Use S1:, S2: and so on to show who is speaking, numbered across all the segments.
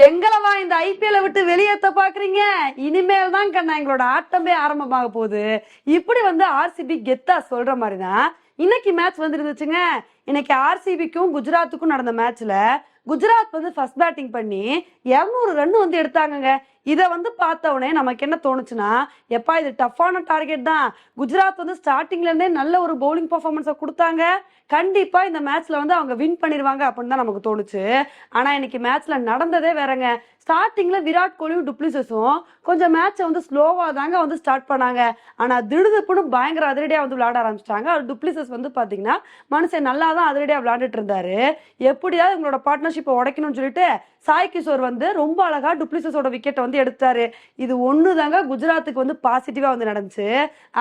S1: எங்களவா இந்த ஐபிஎல்ல விட்டு வெளியேத்த பாக்குறீங்க. இனிமேல் தான் கண்ணா எங்களோட ஆட்டமே ஆரம்பமாக போகுது. இப்படி வந்து ஆர்சிபி கெத்தா சொல்ற மாதிரி தான் இன்னைக்கு மேட்ச் வந்துருந்துச்சுங்க. இன்னைக்கு ஆர்சிபிக்கும் குஜராத்துக்கும் நடந்த மேட்ச்ல குஜராத் வந்து ஃபர்ஸ்ட் பேட்டிங் பண்ணி இரநூறு ரன் வந்து எடுத்தாங்கங்க. இதை வந்து பார்த்தவொடனே நமக்கு என்ன தோணுச்சுன்னா எப்பா இது டஃப்பான டார்கெட் தான். குஜராத் வந்து ஸ்டார்டிங்லேருந்தே நல்ல ஒரு பவுலிங் பர்ஃபார்மன்ஸை கொடுத்தாங்க. கண்டிப்பாக இந்த மேட்ச்சில் வந்து அவங்க வின் பண்ணிடுவாங்க அப்படின்னு தான் நமக்கு தோணுச்சு. ஆனால் இன்னைக்கு மேட்ச்சில் நடந்ததே வேறங்க. ஸ்டார்டிங்கில் விராட் கோலியும் டுப்ளிசஸும் கொஞ்சம் மேட்சை வந்து ஸ்லோவாக தாங்க வந்து ஸ்டார்ட் பண்ணாங்க. ஆனால் திடுதுப்புன்னு பயங்கர அதிரடியாக வந்து விளையாட ஆரம்பிச்சிட்டாங்க. அவர் டுப்ளிசஸ் வந்து பார்த்தீங்கன்னா மனுஷன் நல்லா தான் அதிரடியாக விளையாண்டுட்டு இருந்தாரு. எப்படியாவது இவங்களோட பார்ட்னர்ஷிப்பை உடைக்கணும்னு சொல்லிட்டு சாய் கிஷோர் வந்து ரொம்ப அழகாக டுப்ளிசஸோட விக்கெட்டை வந்து எடுத்தாரு. இது ஒன்று தாங்க குஜராத்துக்கு வந்து பாசிட்டிவாக வந்து நடந்துச்சு.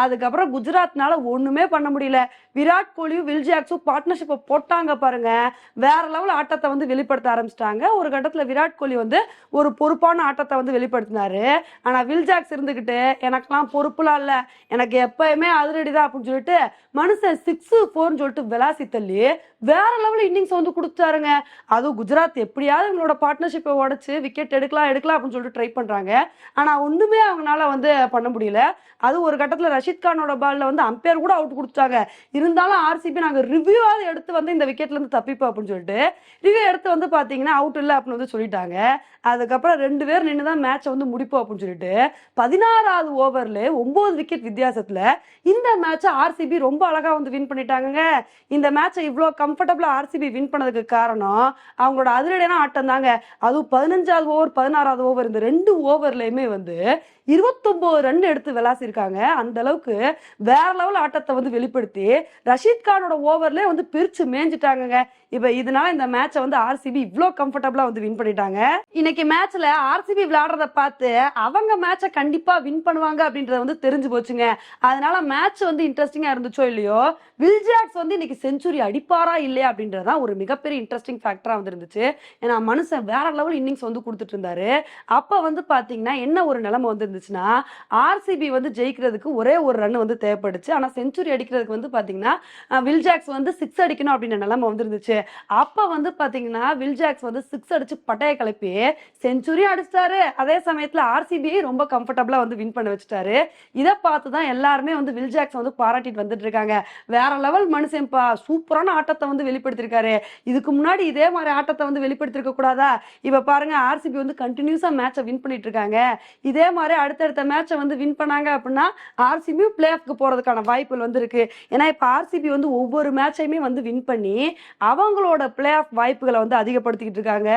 S1: அதுக்கப்புறம் குஜராத்னால ஒண்ணுமே பண்ண முடியல. விராட் கோலியும் வில் ஜாக்ஸும் பார்ட்னர்ஷிப்பை போட்டாங்க பாருங்க. வேற லெவல் ஆட்டத்தை வந்து வெளிப்படுத்த ஆரம்பிச்சிட்டாங்க. ஒரு கட்டத்தில் விராட் கோலி வந்து ஒரு பொறுப்பான ஆட்டத்தை வந்து வெளிப்படுத்தினாரு. ஆனால் வில் ஜாக்ஸ் இருந்துக்கிட்டு எனக்கெல்லாம் பொறுப்புலாம் இல்லை. எனக்கு எப்பயுமே அதிரடி தான் அப்படின்னு சொல்லிட்டு மனுஷன் சிக்ஸ் ஃபோர்னு சொல்லிட்டு விளாசி தள்ளி வேற லெவல் இன்னிங்ஸ் வந்து கொடுத்தாருங்க அதுவும் குஜராத் எப்படியாவது இவங்களோட பார்ட்னர்ஷிப்பை உடச்சு விக்கெட் எடுக்கலாம் எடுக்கலாம் அப்படின்னு சொல்லிட்டு ட்ரை பண்ணுறாங்க ஆனால் ஒன்றுமே அவங்களால வந்து பண்ண முடியல. அது ஒரு கட்டத்துல ரஷித் கானோட பால்ல வந்து அம்பையர் கூட அவுட் கொடுத்தாங்க இருந்தாலும் ஆர்சிபி நாங்க ரிவ்யூவாக எடுத்து வந்து இந்த விக்கெட்ல இருந்து தப்பிப்போம் அப்படின்னு சொல்லிட்டு ரிவ்யூ எடுத்து வந்து பாத்தீங்கன்னா அவுட் இல்லை அப்படின்னு வந்து சொல்லிட்டாங்க. அதுக்கப்புறம் ரெண்டு பேர் நின்று தான் மேட்சை வந்து முடிப்போம் அப்படின்னு சொல்லிட்டு பதினாறாவது ஓவர்ல ஒன்பது விக்கெட் வித்தியாசத்துல இந்த மேட்சை ஆர்சிபி ரொம்ப அழகா வந்து வின் பண்ணிட்டாங்க இந்த மேட்சை இவ்வளோ கம்ஃபர்டபுளாக ஆர்சிபி வின் பண்ணதுக்கு காரணம் அவங்களோட அதிரடியான ஆட்டம் தாங்க. அதுவும் பதினஞ்சாவது ஓவர் பதினாறாவது ஓவர் இந்த ரெண்டு ஓவர்லயுமே வந்து இருபத்தொம்போது ரன் எடுத்து விளாசிருக்காங்க. அந்த அளவுக்கு வேற லெவல் ஆட்டத்தை வந்து வெளிப்படுத்தி ரஷீத் கானோட ஓவர்ல வந்து பிரிச்சு மேஞ்சிட்டாங்க இப்ப இதனால இந்த மேட்சை வந்து ஆர்சிபி இவ்வளோ கம்ஃபர்டபுளா வந்து வின் பண்ணிட்டாங்க. இன்னைக்கு மேட்ச்ல ஆர்சிபி விளையாடுறத பார்த்து அவங்க மேட்சை கண்டிப்பா வின் பண்ணுவாங்க அப்படின்றத வந்து தெரிஞ்சு போச்சுங்க. அதனால மேட்ச் வந்து இன்ட்ரெஸ்டிங்கா இருந்துச்சோ இல்லையோ வில்ஜாக்ஸ் வந்து இன்னைக்கு செஞ்சுரி அடிப்பாரா இல்லையா அப்படின்றதான் ஒரு மிகப்பெரிய இன்ட்ரெஸ்டிங் ஃபேக்டரா வந்து இருந்துச்சு. ஏன்னா மனுஷன் வேற லெவல் இன்னிங்ஸ் வந்து கொடுத்துட்டு இருந்தாரு. அப்போ வந்து பார்த்தீங்கன்னா என்ன ஒரு நிலைமை வந்துருந்துச்சுன்னா ஆர்சிபி வந்து ஜெயிக்கிறதுக்கு ஒரே ஒரு ரன் வந்து தேவைப்படுச்சு. ஆனால் செஞ்சுரி அடிக்கிறதுக்கு வந்து பார்த்தீங்கன்னா வில்ஜாக்ஸ் வில் வந்து சிக்ஸ் அடிக்கணும் அப்படின்ற நிலைமை வந்துருந்துச்சு. அப்போ வந்து பார்த்தீங்கன்னா வில் ஜாக்ஸ் வந்து சிக்ஸ் அடிச்சு பட்டைய கிளப்பி செஞ்சுரி அடிச்சிட்டாரு. அதே சமயத்தில் ஆர்சிபியை ரொம்ப கம்ஃபர்டபுளாக வந்து வின் பண்ண வச்சுட்டாரு. இதை பார்த்து தான் எல்லாருமே வந்து வில்ஜாக்ஸ் வந்து பாராட்டிட்டு வந்துட்டு இருக்காங்க. வேற லெவல் மனுஷன்ப்பா சூப்பரான ஆட்டத்தை வந்து வெளிப்படுத்திருக்காரு. இதுக்கு முன்னாடி இதே மாதிரி ஆட்டத்தை வந்து வெளிப்படுத்திருக்க கூடாதா இப்போ பாருங்க ஆர்சிபி வந்து கண்டினியூஸாக மேட்சை வின் பண்ணிட்டு இருக்காங்க இதே மாதிரி அடுத்தடுத்த மேட்சை வந்து வின் பண்ணாங்க அப்படின்னா ஆர்சிபியும் பிளே ஆஃப்க்கு போறதுக்கான வாய்ப்புகள் வந்து இருக்கு ஏன்னா இப்போ ஆர்சிபி வந்து ஒவ்வொரு மேட்சையுமே வந்து வின் பண்ணி அவங்களோட பிளே ஆஃப் வாய்ப்புகளை வந்து அதிகப்படுத்திக்கிட்டு இருக்காங்க.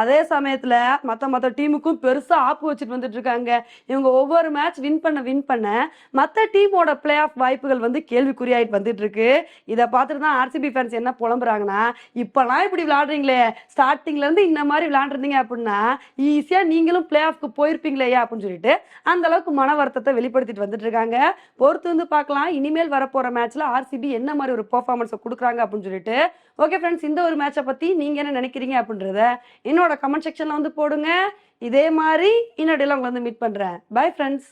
S1: அதே சமயத்துல மத்த மத்த டீமுக்கும் பெருசா ஆப்பு வச்சுட்டு வந்துட்டு இருக்காங்க. இவங்க ஒவ்வொரு மேட்ச் வின் பண்ண வின் பண்ண மத்த டீமோட பிளே ஆஃப் வாய்ப்புகள் வந்து கேள்விக்குறியாயிட்டு வந்துட்டு இருக்கு இதை பார்த்துட்டு தான் ஆர்சிபி ஃபேன்ஸ் என்ன புலம்புறாங்கன்னா இப்பெல்லாம் இப்படி விளையாடுறீங்களே ஸ்டார்டிங்ல இருந்து இந்த மாதிரி விளையாண்டுருந்தீங்க அப்படின்னா ஈஸியா நீங்களும் பிளே ஆஃப்க்கு போயிருப்பீங்களே அப்படின்னு சொல்லிட்டு அந்த அளவுக்கு மன வருத்தத்தை வெளிப்படுத்திட்டு வந்துட்டு இருக்காங்க. பொறுத்து வந்து பார்க்கலாம். இனிமேல் வரப்போற மேட்ச்ல ஆர்சிபி என்ன மாதிரி ஒரு பெர்ஃபார்மன்ஸை கொடுக்குறாங்க அப்படின்னு சொல்லிட்டு. ஓகே ஃப்ரெண்ட்ஸ் இந்த ஒரு மேட்சை பத்தி நீங்க என்ன நினைக்கிறீங்க அப்படின்றத என்னோட கமெண்ட் செக்ஷன்ல வந்து போடுங்க. இதே மாதிரி இன்னொடையில உங்களை வந்து மீட் பண்றேன். Bye friends